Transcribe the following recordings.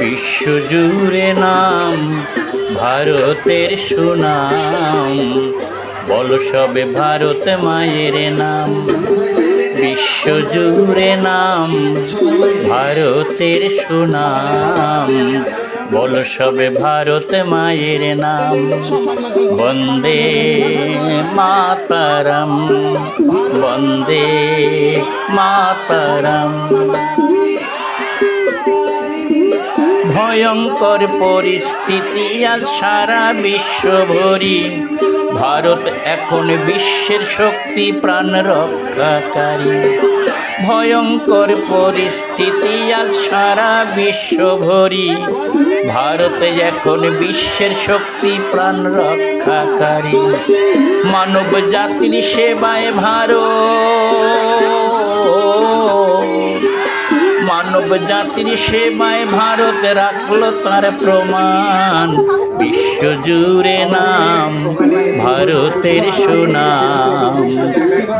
বিশ্বজুড়ে নাম, ভারতের সুনাম। বল সবে ভারত মায়ের নাম, বিশ্বজুড়ে নাম, ভারতের সুনাম। বল সবে ভারত মায়ের নাম, বন্দে মাতারম বন্দে মাতারম। ভয়ঙ্কর পরিস্থিতি আজ সারা বিশ্ব ভরি ভারত এখন বিশ্বের শক্তি প্রাণ রক্ষাকারী। ভয়ঙ্কর পরিস্থিতি আজ সারা বিশ্ব ভরি ভারত এখন বিশ্বের শক্তি প্রাণ রক্ষাকারী। মানব জাতির সেবায় ভারত। মানব জাতির সেবায় ভারত রাখল তার প্রমাণ। বিশ্বজুড়ে নাম, ভারতের সুনাম।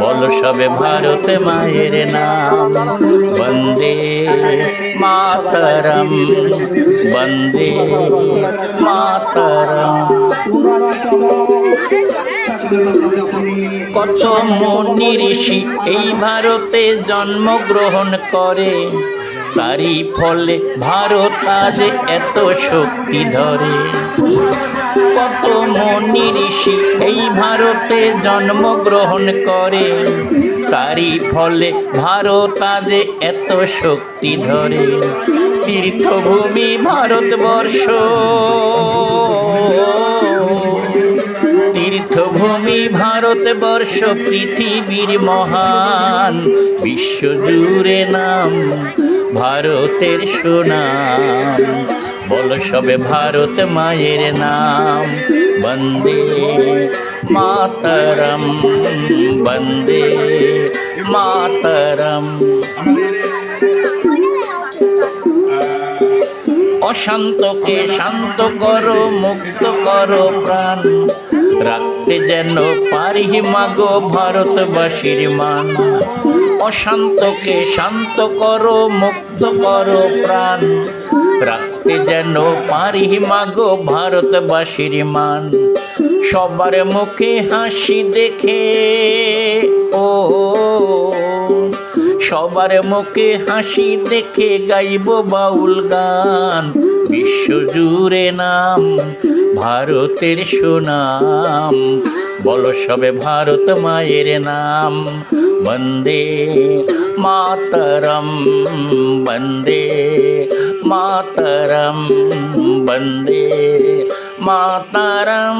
বল সবে ভারত মায়ের নাম। বন্দে মাতরম বন্দে মাতরম। কত মুনি ঋষি এই ভারতে জন্মগ্রহণ করে। তারই ফলে ভারত আজ এত শক্তি ধরে। কত মুনি ঋষি এই ভারতে জন্মগ্রহণ করে। তারই ফলে ভারত আজ এত শক্তি ধরে। তীর্থভূমি ভারতবর্ষ। তীর্থভূমি ভারতবর্ষ পৃথিবীর মহান বিশ্বজুড়ে নাম ভারতের সুনাম। বল সবে ভারত মায়ের নাম। বন্দে মাতারম বন্দে মাতারম। অশান্তকে শান্ত করো, মুক্ত করো প্রাণ। রাখতে যেন পারি মাগো ভারতবাসীর মান। অশান্তকে শান্ত করো মুক্ত করো প্রাণ। রাখতে যেন পারি মাগো ভারতবাসীর মান। সবার মুখে হাসি দেখে, ও, সবার মুখে হাসি দেখে গাইব বাউল গান। বিশ্বজুড়ে নাম ভারতের সুনাম। বলো সবে ভারত মায়ের নাম। বন্দে মাতরম বন্দে মাতরম বন্দে মাতরম।